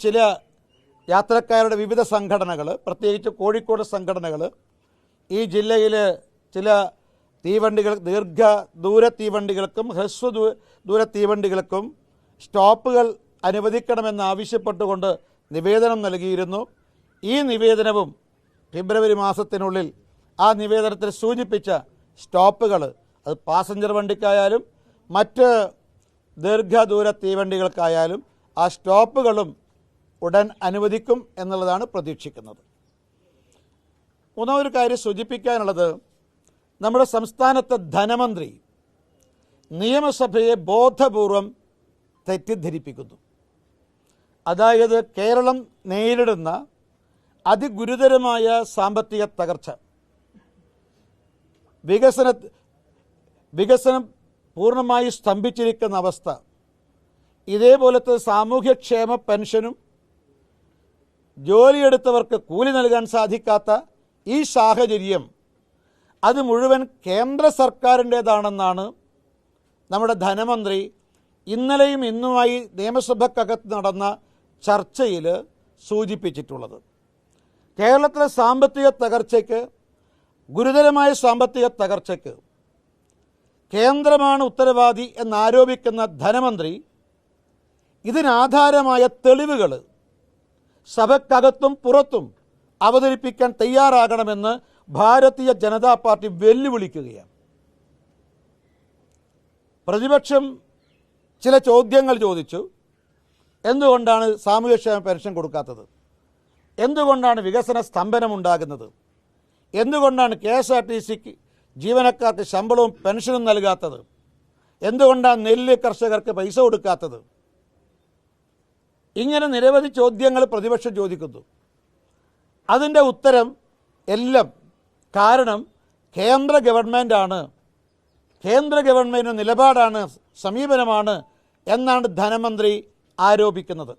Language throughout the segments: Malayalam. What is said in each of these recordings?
ചില യാത്രക്കാരുടെ വിവിധ സംഘടനകൾ പ്രത്യേകിച്ച് കോഴിക്കോട് സംഘടനകൾ ഈ ജില്ലയിൽ ചില തീവണ്ടികൾ ദീർഘ ദൂര തീവണ്ടികൾക്കും ഹ്രസ്വ ദൂര തീവണ്ടികൾക്കും സ്റ്റോപ്പുകൾ അനുവദിക്കണമെന്ന് ആവശ്യപ്പെട്ടുകൊണ്ട് നിവേദനം നൽകിയിരുന്നു. ഈ നിവേദനവും ഫെബ്രുവരി മാസത്തിനുള്ളിൽ ആ നിവേദനത്തിൽ സൂചിപ്പിച്ച സ്റ്റോപ്പുകൾ അത് പാസഞ്ചർ വണ്ടിക്കായാലും മറ്റ് ദീർഘദൂര തീവണ്ടികൾക്കായാലും ആ സ്റ്റോപ്പുകളും ഉടൻ അനുവദിക്കും എന്നുള്ളതാണ് പ്രതീക്ഷിക്കുന്നത്. മൂന്നാമൊരു കാര്യം സൂചിപ്പിക്കാനുള്ളത് നമ്മുടെ സംസ്ഥാനത്തെ ധനമന്ത്രി നിയമസഭയെ ബോധപൂർവം തെറ്റിദ്ധരിപ്പിക്കുന്നു. അതായത് കേരളം നേരിടുന്ന അതിഗുരുതരമായ സാമ്പത്തിക തകർച്ച. വികസന വികസനം പൂർണമായി സ്തംഭിച്ചിരിക്കുന്ന അവസ്ഥ. ഇതേപോലത്തെ സാമൂഹ്യക്ഷേമ പെൻഷനും ജോലിയെടുത്തവർക്ക് കൂലി നൽകാൻ സാധിക്കാത്ത ഈ സാഹചര്യം അത് മുഴുവൻ കേന്ദ്ര സർക്കാരിന്റേതാണെന്നാണ് നമ്മുടെ ധനമന്ത്രി ഇന്നലെയും ഇന്നുമായി നിയമസഭക്കകത്ത് നടന്ന ചർച്ചയിൽ സൂചിപ്പിച്ചിട്ടുള്ളത്. കേരളത്തിലെ സാമ്പത്തിക തകർച്ചയ്ക്ക് ഗുരുതരമായ സാമ്പത്തിക തകർച്ചയ്ക്ക് കേന്ദ്രമാണ് ഉത്തരവാദി എന്നാരോപിക്കുന്ന ധനമന്ത്രി ഇതിനാധാരമായ തെളിവുകൾ സഭക്കകത്തും പുറത്തും അവതരിപ്പിക്കാൻ തയ്യാറാകണമെന്ന് ഭാരതീയ ജനതാ പാർട്ടി വെല്ലുവിളിക്കുകയാണ്. പ്രതിപക്ഷം ചില ചോദ്യങ്ങൾ ചോദിച്ചു. എന്തുകൊണ്ടാണ് സാമൂഹ്യക്ഷേമ പെൻഷൻ കൊടുക്കാത്തത്? എന്തുകൊണ്ടാണ് വികസന സ്തംഭനം ഉണ്ടാകുന്നത്? എന്തുകൊണ്ടാണ് കെ എസ് ആർ ടി സിക്ക് ജീവനക്കാർക്ക് ശമ്പളവും പെൻഷനും നൽകാത്തത്? എന്തുകൊണ്ടാണ് നെല്ല് കർഷകർക്ക് പൈസ കൊടുക്കാത്തത്? ഇങ്ങനെ നിരവധി ചോദ്യങ്ങൾ പ്രതിപക്ഷം ചോദിക്കുന്നു. അതിന്റെ ഉത്തരം എല്ലാം കാരണം കേന്ദ്ര ഗവൺമെന്റാണ് കേന്ദ്ര ഗവൺമെന്റ് നിലപാടാണ് സമീപനമാണ് എന്നാണ് ധനമന്ത്രി ആരോപിക്കുന്നത്.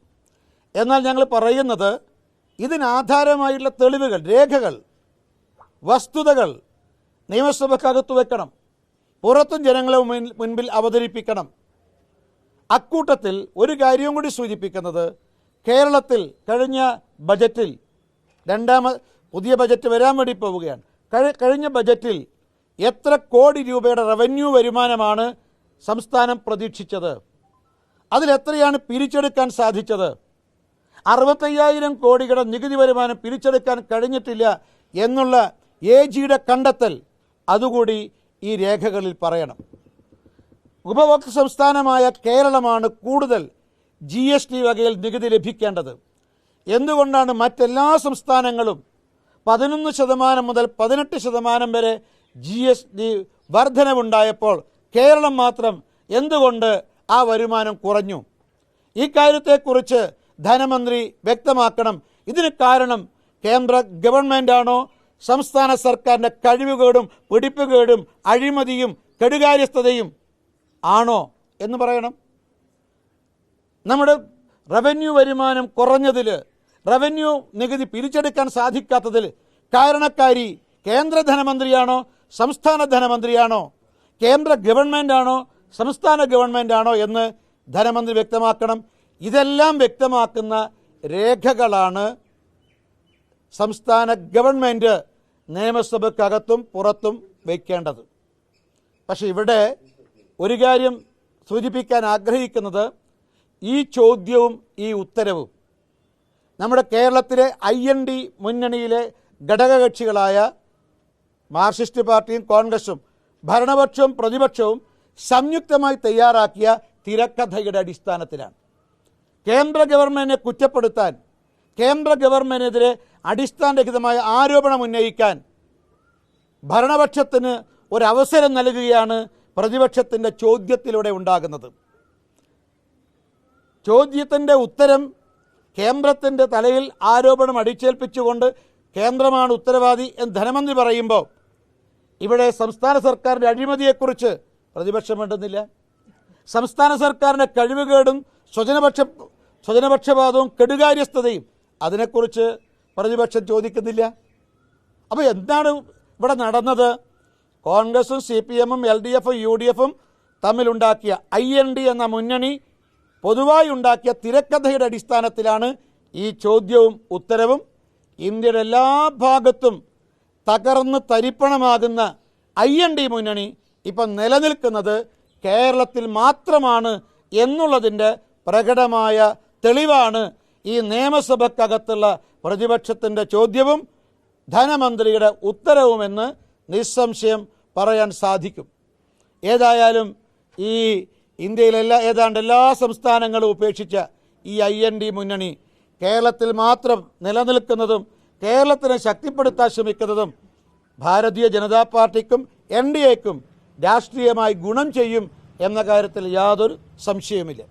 എന്നാൽ ഞങ്ങൾ പറയുന്നത് ഇതിനാധാരമായിട്ടുള്ള തെളിവുകൾ രേഖകൾ വസ്തുതകൾ നിയമസഭക്കകത്ത് വെക്കണം. പുറത്തും ജനങ്ങളെ മുൻ- മുൻപിൽ അവതരിപ്പിക്കണം. അക്കൂട്ടത്തിൽ ഒരു കാര്യവും കൂടി സൂചിപ്പിക്കുന്നത് കേരളത്തിൽ കഴിഞ്ഞ ബജറ്റിൽ രണ്ടാമ പുതിയ ബജറ്റ് വരാൻ വേണ്ടി പോവുകയാണ്. കഴിഞ്ഞ ബജറ്റിൽ എത്ര കോടി രൂപയുടെ റവന്യൂ വരുമാനമാണ് സംസ്ഥാനം പ്രതീക്ഷിച്ചത്? അതിലെത്രയാണ് പിരിച്ചെടുക്കാൻ സാധിച്ചത്? അറുപത്തയ്യായിരം കോടിയുടെ നികുതി വരുമാനം പിരിച്ചെടുക്കാൻ കഴിഞ്ഞിട്ടില്ല എന്നുള്ള എ ജിയുടെ കണ്ടെത്തൽ അതുകൂടി ഈ രേഖകളിൽ പറയണം. ഉപഭോക്തൃ സംസ്ഥാനമായ കേരളമാണ് കൂടുതൽ ജി എസ് ടി വകയിൽ നികുതി ലഭിക്കേണ്ടത്. എന്തുകൊണ്ടാണ് മറ്റെല്ലാ സംസ്ഥാനങ്ങളും പതിനൊന്ന് ശതമാനം മുതൽ പതിനെട്ട് ശതമാനം വരെ ജി എസ് ടി വർധനവുണ്ടായപ്പോൾ കേരളം മാത്രം എന്തുകൊണ്ട് ആ വരുമാനം കുറഞ്ഞു? ഈ കാര്യത്തെക്കുറിച്ച് ധനമന്ത്രി വ്യക്തമാക്കണം. ഇതിന് കാരണം കേന്ദ്ര ഗവൺമെന്റാണോ സംസ്ഥാന സർക്കാരിന്റെ കഴിവുകേടും പിടിപ്പുകേടും അഴിമതിയും കെടുകാര്യസ്ഥതയും ആണോ എന്ന് പറയണം. നമ്മുടെ റവന്യൂ വരുമാനം കുറഞ്ഞതിൽ റവന്യൂ നികുതി പിരിച്ചെടുക്കാൻ സാധിക്കാത്തതിൽ കാരണക്കാരി കേന്ദ്ര ധനമന്ത്രിയാണോ സംസ്ഥാന ധനമന്ത്രിയാണോ കേന്ദ്ര ഗവൺമെന്റാണോ സംസ്ഥാന ഗവൺമെന്റാണോ എന്ന് ധനമന്ത്രി വ്യക്തമാക്കണം. ഇതെല്ലാം വ്യക്തമാക്കുന്ന രേഖകളാണ് സംസ്ഥാന ഗവൺമെന്റ് നിയമസഭയ്ക്കകത്തും പുറത്തും വയ്ക്കേണ്ടത് പക്ഷേ ഇവിടെ ഒരു കാര്യം സൂചിപ്പിക്കാൻ ആഗ്രഹിക്കുന്നത് ഈ ചോദ്യവും ഈ ഉത്തരവും നമ്മുടെ കേരളത്തിലെ ഐ എൻ ഡി മുന്നണിയിലെ ഘടകകക്ഷികളായ മാർക്സിസ്റ്റ് പാർട്ടിയും കോൺഗ്രസും ഭരണപക്ഷവും പ്രതിപക്ഷവും സംയുക്തമായി തയ്യാറാക്കിയ തിരക്കഥയുടെ അടിസ്ഥാനത്തിലാണ്. കേന്ദ്ര ഗവൺമെന്റിനെ കുറ്റപ്പെടുത്താൻ കേന്ദ്ര ഗവൺമെന്റിനെതിരെ അടിസ്ഥാനരഹിതമായ ആരോപണം ഉന്നയിക്കാൻ ഭരണപക്ഷത്തിന് ഒരവസരം നൽകുകയാണ് പ്രതിപക്ഷത്തിന്റെ ചോദ്യത്തിലൂടെ ഉണ്ടാകുന്നത്. ചോദ്യത്തിന്റെ ഉത്തരം കേന്ദ്രത്തിന്റെ തലയിൽ ആരോപണം അടിച്ചേൽപ്പിച്ചുകൊണ്ട് കേന്ദ്രമാണ് ഉത്തരവാദി എന്ന് ധനമന്ത്രി പറയുമ്പോൾ ഇവിടെ സംസ്ഥാന സർക്കാരിന്റെ അഴിമതിയെക്കുറിച്ച് പ്രതിപക്ഷം വേണ്ടുന്നില്ല സംസ്ഥാന സർക്കാരിന്റെ കഴിവുകേടും സ്വജനപക്ഷ സ്വജനപക്ഷപാതവും കെടുകാര്യസ്ഥതയും അതിനെക്കുറിച്ച് പ്രതിപക്ഷം ചോദിക്കുന്നില്ല. അപ്പോൾ എന്താണ് ഇവിടെ നടന്നത്? കോൺഗ്രസും സി പി എമ്മും എൽ ഡി എഫും യു ഡി എഫും തമ്മിലുണ്ടാക്കിയ ഐ എൻ ഡി എന്ന മുന്നണി പൊതുവായി ഉണ്ടാക്കിയ തിരക്കഥയുടെ അടിസ്ഥാനത്തിലാണ് ഈ ചോദ്യവും ഉത്തരവും. ഇന്ത്യയുടെ എല്ലാ ഭാഗത്തും തകർന്ന് തരിപ്പണമാകുന്ന ഐ എൻ ഡി മുന്നണി ഇപ്പം നിലനിൽക്കുന്നത് കേരളത്തിൽ മാത്രമാണ് എന്നുള്ളതിന്റെ പ്രകടമായ തെളിവാണ് ഈ നിയമസഭക്കകത്തുള്ള പ്രതിപക്ഷത്തിന്റെ ചോദ്യവും ധനമന്ത്രിയുടെ ഉത്തരവുമെന്ന് നിസ്സംശയം പറയാൻ സാധിക്കും. ഏതായാലും ഈ ഇന്ത്യയിലെല്ലാ ഏതാണ്ട് എല്ലാ സംസ്ഥാനങ്ങളും ഉപേക്ഷിച്ച ഈ ഐ എൻ ഡി മുന്നണി കേരളത്തിൽ മാത്രം നിലനിൽക്കുന്നതും കേരളത്തിനെ ശക്തിപ്പെടുത്താൻ ശ്രമിക്കുന്നതും ഭാരതീയ ജനതാ പാർട്ടിക്കും എൻ ഡി എക്കും രാഷ്ട്രീയമായി ഗുണം ചെയ്യും എന്ന കാര്യത്തിൽ യാതൊരു സംശയവുമില്ല.